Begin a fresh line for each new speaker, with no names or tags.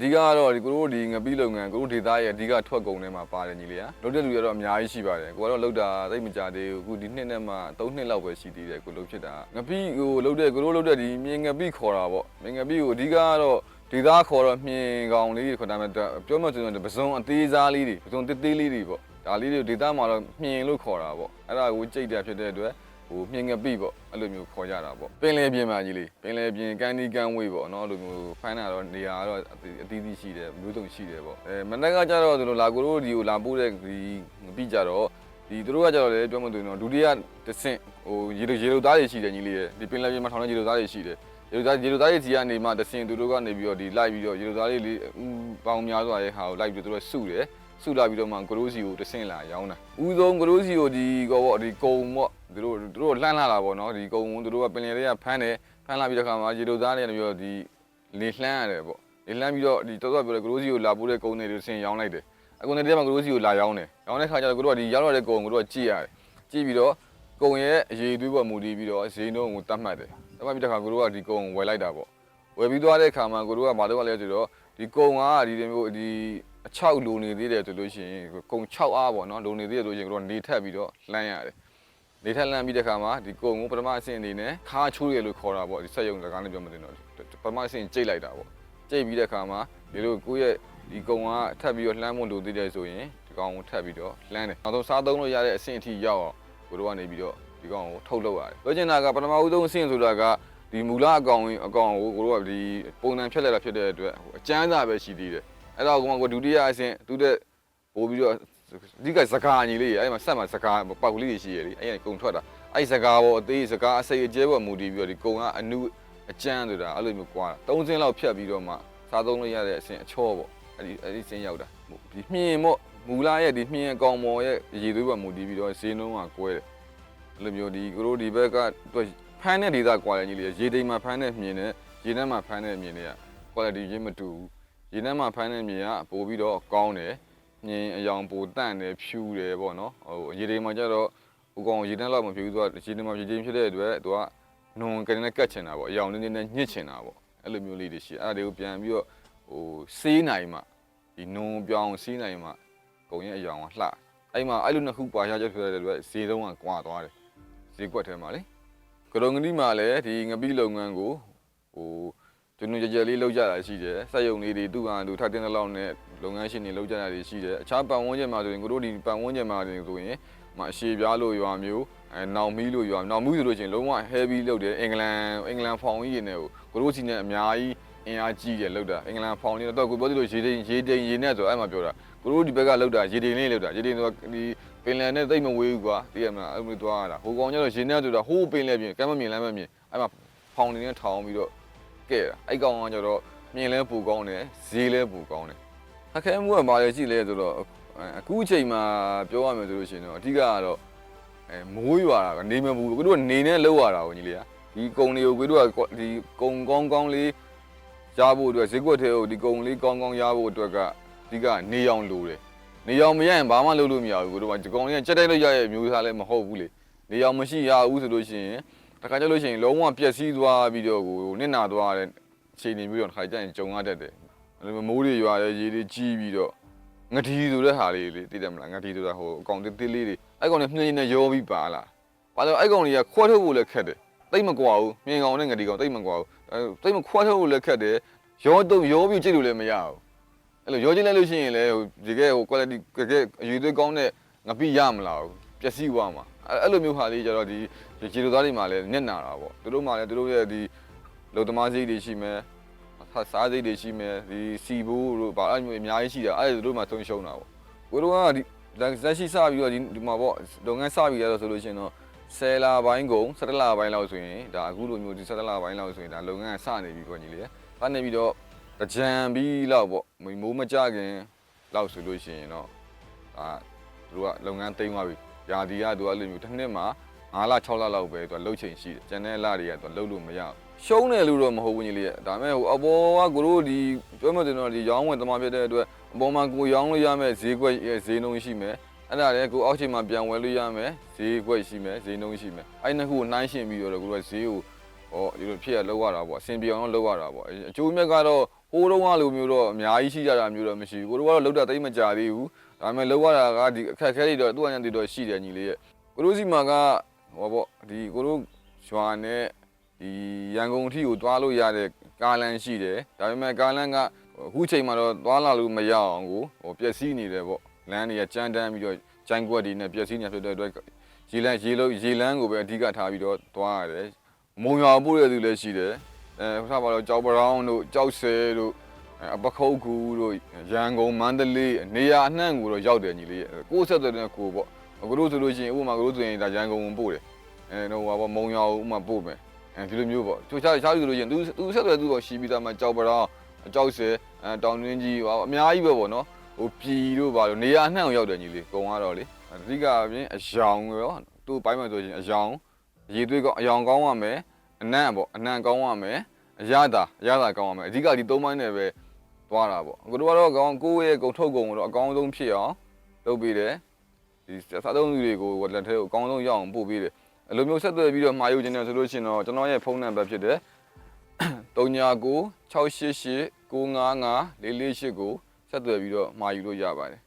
ဓိကကတော့ဒီကိုတို့ဒီငပိလုပ်ငန်းကိုတို့ဒေသရဲ့အဓိကထွက်ကုန်ထဲမှာပါတယ်ညီလေးอ่ะလုပ်တဲ့လူတွေကတော့အများကြီးရှိပါတယ်ကိုကတော့လုပ်တာသိပ်မကြသေးဘူးအခုဒီနှစ်နဲ့မှ3နှစ်လောက်ပဲရှိသေးတယ်ကိုလုပ်ဖြစ်တာငပိကိုလုပ်တဲ့ကိုတို့လုပ်တဲ့ဒီမြင်ငပိခေါ်တာပေါ့မြင်ငပိကိုအဓိကကတော့ဒေသခေါ်တော့မြင်ကောင်လေးတွေခေါ်တာမှပြောမှဆိုရင်ပစုံအသေးစားလေးတွေပစုံတစ်သေးလေးတွေပေါ့ဒါလေးတွေဒေသမှာတော့မြင်လို့ခေါ်တာပေါ့အဲ့ဒါကိုကြိတ်တာဖြစ်တဲ့အတွက် ဟိုမြင်ငပိပေါ့အဲ့လိုမျိုးခေါ်ကြတာပေါ့ပင်လယ်ပြင်မှာကြီးလေးပင်လယ်ပြင်ကန်ဒီကန်ဝေးပေါ့နော်အဲ့လိုမျိုးဖိုင်းတာတော့နေရာကတော့အသီးအသီးရှိတယ်မျိုးစုံရှိတယ်ပေါ့အဲမနေ့ကကျတော့ဒီလိုလာကိုတို့ဒီကိုလာပို့တဲ့ဒီငပိကြတော့ဒီတို့ကကျတော့လေပြောမှဆိုရင်တော့ဒုတိယတစ်ဆင့်ဟိုရေလိုရေလိုသားတွေရှိတယ်ကြီးလေးရဲ့ဒီပင်လယ်ပြင်မှာထောင်တဲ့ရေလိုသားတွေရှိတယ်ရေလိုသားရေလိုသားတွေကြီးကနေမှတစ်ဆင့်သူတို့ကနေပြီးတော့ဒီလိုက်ပြီးတော့ရေလိုသားတွေလေးပေါင်းများစွာရဲ့ဟာကိုလိုက်ပြီးတော့သူတို့စုတယ်စုလာပြီးတော့မှဂရိုးစီကိုတဆင့်လာရောင်းတာဥဆုံးဂရိုးစီကိုဒီကောပေါ့ဒီကုံပေါ့ သူတို့သူတို့လှမ်းလာတာပေါ့နော်ဒီကုံကိုသူတို့ကပင်လယ်တွေကဖမ်းတယ်ဖမ်းလာပြီးတော့ခါမှာရေလိုသားတွေကနေပြီးတော့ဒီလေလှမ်းရတယ်ပေါ့လေလှမ်းပြီးတော့ဒီတော်တော်ပြောတယ်ဂရိုးစီကိုလာပို့တဲ့ကုံတွေတဆင့်ရောင်းလိုက်တယ်အကုံတွေတည်းမှာဂရိုးစီကိုလာရောင်းတယ်ရောင်းတဲ့ခါကျတော့ကိုတို့ကဒီရောက်လာတဲ့ကုံကိုတို့ကကြည့်ရတယ်ကြည့်ပြီးတော့ကုံရဲ့အရေးသွေးပေါ်မူတည်ပြီးတော့ဈေးနှုန်းကိုတတ်မှတ်တယ်တတ်မှတ်ပြီးတဲ့ခါကိုတို့ကဒီကုံကိုဝယ်လိုက်တာပေါ့ဝယ်ပြီးသွားတဲ့ခါမှာကိုတို့ကမလုပ်ရလဲဆိုတော့ဒီကုံကဒီလိုမျိုးဒီအချောက်လိုနေသေးတယ်ဆိုလို့ရှိရင်ကုံ6အားပေါ့နော်လိုနေသေးတယ်ဆိုရင်တို့နေထက်ပြီးတော့လှမ်းရတယ် နေထက်လှမ်းပြီးတဲ့ခါမှာဒီကုံကိုပထမအဆင့်အနေနဲ့ခါချိုးရလို့ခေါ်တာပေါ့ဒီဆက်ယုံစကားနဲ့ပြောမှတင်တော့ပထမအဆင့်ကြိတ်လိုက်တာပေါ့ကြိတ်ပြီးတဲ့ခါမှာဒီလိုကိုယ့်ရဲ့ဒီကုံကထပ်ပြီးတော့လှမ်းဖို့လိုသေးတယ်ဆိုရင်ဒီကောင်ကိုထပ်ပြီးတော့လှမ်းတယ်နောက်ဆုံးစားသုံးလို့ရတဲ့အဆင့်အထိရောက်အောင်ကိုတို့ကနေပြီးတော့ဒီကောင်ကိုထုတ်လုပ်ရတယ်ပြောချင်တာကပထမဦးဆုံးအဆင့်ဆိုတာကဒီမူလအကောင်အကောင်ကိုကိုတို့ကဒီပုံစံဖြတ်လက်တာဖြစ်တဲ့အတွက်အကျန်းစာပဲရှိသေးတယ်အဲ့တော့ကောင်ကဒုတိယအဆင့်သူတဲ့ပို့ပြီးတော့ ဒီကစကားညီလေးအဲ့မှာဆက်မှာစကားပေါက်ကလေးတွေရှိရလေအဲ့ဒီကုံထွက်တာအဲ့စကားပေါ်အသေးစကားအစိတ်အကျဲပေါ်မူတည်ပြီးတော့ဒီကုံကအနုအကျန်းဆိုတာအဲ့လိုမျိုးကွာတာ၃စင်းလောက်ဖြတ်ပြီးတော့မှစားသုံးလို့ရတဲ့အဆင့်အချောပေါ့အဲ့ဒီအဲ့ဒီစင်းရောက်တာဒီမြင်မို့မူလာရဲ့ဒီမြင်အကောင်မော်ရဲ့ရေသွေးပေါ်မူတည်ပြီးတော့ဈေးနှုန်းကကွဲတယ်အဲ့လိုမျိုးဒီကိုတို့ဒီဘက်ကဖမ်းတဲ့ဒေတာကွာတယ်ညီလေးရေတိမ်မှာဖမ်းတဲ့မြင်နဲ့ရေထဲမှာဖမ်းတဲ့မြင်တွေက quality ချင်းမတူဘူးရေထဲမှာဖမ်းတဲ့မြေကပို့ပြီးတော့ကောင်းတယ် ညင်အယောင်ပိုတန့်တယ်ဖြူတယ်ပေါ့နော်ဟိုရေတွေမှာကျတော့ဟိုကောင်ရေထဲလောက်မဖြူဘူးသူကရေထဲမှာဖြူချင်းဖြစ်တဲ့အတွက်သူကနုံကနေနဲ့ကတ်ချင်တာပေါ့အယောင်နည်းနည်းနဲ့ညှစ်ချင်တာပေါ့အဲ့လိုမျိုးလေးတွေရှိအဲ့ဒါတွေကိုပြန်ပြီးတော့ဟိုစေးနိုင်မှဒီနုံပြောင်းစေးနိုင်မှကုံရဲ့အယောင်ကလှအဲ့မှာအဲ့လိုနှစ်ခုပွားရချက်ဖြစ်တဲ့အတွက်ဈေးသုံးကကွာသွားတယ်ဈေးကွက်ထဲမှာလေကရုံကတိမှာလည်းဒီငပိလုပ်ငန်းကိုဟို ကျွန်တော်ကြကြလေးလောက်ကြတာရှိတယ်စက်ယုံလေးတွေသူ့ဟာသူထပ်တင်တဲ့လောက်နဲ့လုပ်ငန်းရှင်တွေလောက်ကြတာတွေရှိတယ်အခြားပတ်ဝန်းကျင်မှာဆိုရင်ကိုတို့ဒီပတ်ဝန်းကျင်မှာဆိုရင်မအရှေပြားလို့ရွာမျိုးအဲနောင်မီးလို့ရွာနောင်မီးဆိုလို့ချင်းလုံးဝ heavy လုပ်တယ်အင်္ဂလန်အင်္ဂလန်ဖောင်ကြီးနေကိုကိုတို့စီနဲ့အများကြီးအင်အားကြီးတယ်လောက်တာအင်္ဂလန်ဖောင်လေးတော့ကိုပြောသလိုရေတိန်ရေတိန်ရေနဲ့ဆိုအဲ့မှာပြောတာကိုတို့ဒီဘက်ကလောက်တာရေတိန်လေးလောက်တာရေတိန်ဆိုဒီပင်လယ်နဲ့တိတ်မဝေးဘူးကွာသိရမလားအဲ့လိုသွားရတာဟိုကောင်ကျတော့ရေနဲ့ဆိုတာဟိုးပင်လယ်ပြင်ကမ်းမမြင်လမ်းမမြင်အဲ့မှာဖောင်နေနဲ့ထောင်ပြီးတော့ ကဲတာအဲ့ကောင်ကကျတော့မြင်လဲပူကောင်းတယ်ဈေးလဲပူကောင်းတယ်အခက်မှုကဘာလဲရှိလဲဆိုတော့အခုအချိန်မှာပြောရမယ်ဆိုလို့ရှိရင်တော့အဓိကကတော့အဲမိုးရွာတာကနေမဘူးကိုတို့ကနေနဲ့လောက်ရတာကိုညီလေးကဒီကုံတွေကိုကိုတို့ကဒီကုံကောင်းကောင်းလေးရဖို့အတွက်ဈေးကွက်ထဲကိုဒီကုံလေးကောင်းကောင်းရဖို့အတွက်ကအဓိကနေအောင်လိုတယ်နေအောင်မရရင်ဘာမှလုပ်လို့မရဘူးကိုတို့ကဒီကုံလေးကကြက်တိုက်လို့ရရဲ့မျိုးစားလည်းမဟုတ်ဘူးလေနေအောင်မရှိရဘူးဆိုလို့ရှိရင် တခါကျလို့ရှိရင်လုံးဝပျက်စီးသွားပြီးတော့ကိုနစ်နာသွားတဲ့အခြေအနေမျိုးတော့တစ်ခါကျရင်ကြုံရတတ်တယ်။အဲ့လိုမိုးတွေရွာတဲ့ရေတွေကြီးပြီးတော့ငတီဆိုတဲ့ဟာလေးလေသိတယ်မလားငတီဆိုတာဟိုအကောင်တေးသေးလေးတွေအဲ့ကောင်တွေမြင်းနေရောပြီးပါလာ။ဘာလို့အဲ့ကောင်တွေကခွဲထုတ်ဖို့လည်းခက်တယ်။တိတ်မကွာဘူး။မြင်းကောင်နဲ့ငတီကောင်တိတ်မကွာဘူး။အဲတိတ်မခွဲထုတ်ဖို့လည်းခက်တယ်။ရောတော့ရောပြီးကြည့်လို့လည်းမရဘူး။အဲ့လိုရောချင်းလိုက်လို့ရှိရင်လည်းဟိုဒီကဲဟို quality ကဲအယူသွေးကောင်းတဲ့ငပိရမလားဘူး။ ပျက်စီးသွားမှာ။အဲ့လိုမျိုးဟာလေးကြတော့ဒီဒီဂျီလိုသားတွေမှာလည်းညက်နာတာပေါ့သူတို့မှာလည်းသူတို့ရဲ့ဒီလုံသမားစိတ်တွေရှိမယ်စားစိတ်တွေရှိမယ်ဒီစီဘိုးတို့ဗာအဲ့မျိုးအများကြီးရှိတာအဲ့ဒါသူတို့မှာသုံးရှုံးတာပေါ့ကိုတို့ကဒီလက်ရှိစပြီးတော့ဒီဒီမှာပေါ့လုပ်ငန်းစပြီးရတော့ဆိုလို့ရှိရင်တော့ဆယ်လပိုင်းကုန်17လပိုင်းလောက်ဆိုရင်ဒါအခုလိုမျိုးဒီ17လပိုင်းလောက်ဆိုရင်ဒါလုပ်ငန်းစနေပြီပေါ့ညီလေးစနေပြီးတော့ကြံပြီးလောက်ပေါ့မိုးမကြခင်လောက်ဆိုလို့ရှိရင်တော့အာသူတို့ကလုပ်ငန်းတိမ့်သွားပြီ ယာဒီကသူကအဲ့လိုမျိုးတစ်နှစ်မှာ9လ6လလောက်ပဲသူကလှုပ်ချိန်ရှိတယ်ကျန်တဲ့လတွေကသူကလှုပ်လို့မရဘူးရှုံးတယ်လို့တော့မဟုတ်ဘူးညီလေးရဲ့ဒါပေမဲ့ဟိုအပေါ်ကကိုတို့ဒီပြောမှတင်တော့ဒီရောင်းဝင်သမားဖြစ်တဲ့အတွက်အပေါ်မှာကိုရောင်းလို့ရမယ်ဈေးကွက်ရဲ့ဈေးနှုန်းရှိမယ်အဲ့ဒါလည်းကိုအောက်ချိန်မှာပြန်ဝယ်လို့ရမယ်ဈေးကွက်ရှိမယ်ဈေးနှုန်းရှိမယ်အဲ့နှစ်ခုကိုနှိုင်းယှဉ်ပြီးတော့ကိုတို့ကဈေးကိုဟောဒီလိုဖြစ်ရလောက်ရတာပေါ့အဆင်ပြေအောင်လုပ်ရတာပေါ့အကျိုးမြတ်ကတော့ဟဟိုးတုန်းကလိုမျိုးတော့အများကြီးရှိကြတာမျိုးတော့မရှိဘူးကိုတို့ကတော့လောက်တာတိတ်မကြသေးဘူး ဒါပေမဲ့လောက်ရတာကဒီအခက်အခဲတွေတော့သူ့အညာတွေတော့ရှိတယ်ညီလေးရဲ့ကိုတို့စီမှာကဟောပေါ့ဒီကိုတို့ရွာနဲ့ဒီရန်ကုန်အထိကိုတွားလို့ရတဲ့ကားလမ်းရှိတယ်ဒါပေမဲ့ကားလမ်းကအခုချိန်မှာတော့တွားလာလို့မရအောင်ကိုဟိုပျက်စီးနေတယ်ပေါ့လမ်းတွေကကြမ်းတမ်းပြီးတော့ကြိုင်းကွက်တွေနဲ့ပျက်စီးနေဖြစ်တဲ့အတွက်ရေလမ်းရေလုံးရေလမ်းကိုပဲအဓိကထားပြီးတော့တွားရတယ်မုံရွာပို့ရတဲ့သူလည်းရှိတယ်အဲဖထားပါတော့ကြောက်ပရောင်းတို့ကြောက်ဆဲတို့ အဲအပခုတ်ကူတို့ရန်ကုန်မန္တလေးနေရာအနှံ့ကိုတော့ရောက်တယ်ညီလေးရဲ့ကိုယ်ဆက်တဲ့နဲ့ကိုပေါ့အခုတို့ဆိုလို့ရှိရင်ဥပမာကိုတို့ဆိုရင်ဒါရန်ကုန်ကိုပို့တယ်အဲတော့ဟိုပါမုံရွာကိုဥပမာပို့မယ်အဲဒီလိုမျိုးပေါ့ချိုးချားချားဆိုလို့ရှိရင်သူသူဆက်တဲ့သူတော့ရှိပြီးသားမှကြောက်ပရောင်းကြောက်ဆဲအဲတောင်တွင်းကြီးဟောအများကြီးပဲပေါ့နော်ဟိုပြည်တို့ပါလို့နေရာအနှံ့ကိုရောက်တယ်ညီလေးကုံကတော့လေအဓိကအပြင်အယောင်ရောသူ့ပိုင်းမှာဆိုရင်အယောင်ရေသွေးကောင်းအယောင်ကောင်းရမယ်အနံ့ပေါ့အနံ့ကောင်းရမယ်အရသာအရသာကောင်းအောင်မယ်အဓိကဒီသုံးပိုင်းနဲ့ပဲ သွားတာပေါ့အခုတို့ကတော့ကောင်းကိုယ့်ရဲ့ဂုံထုတ်ဂုံကိုတော့အကောင်းဆုံးဖြစ်အောင်လုပ်ပေးတယ်ဒီစားသုံးသူတွေကိုလက်ထဲကိုအကောင်းဆုံးရအောင်ပို့ပေးတယ်အလိုမျိုးဆက်သွယ်ပြီးတော့မှာယူခြင်းတယ်ဆိုလို့ရှိရင်တော့ကျွန်တော်ရဲ့ဖုန်းနံပါတ်ဖြစ်တယ်39 688 955 448ကိုဆက်သွယ်ပြီးတော့မှာယူလို့ရပါတယ်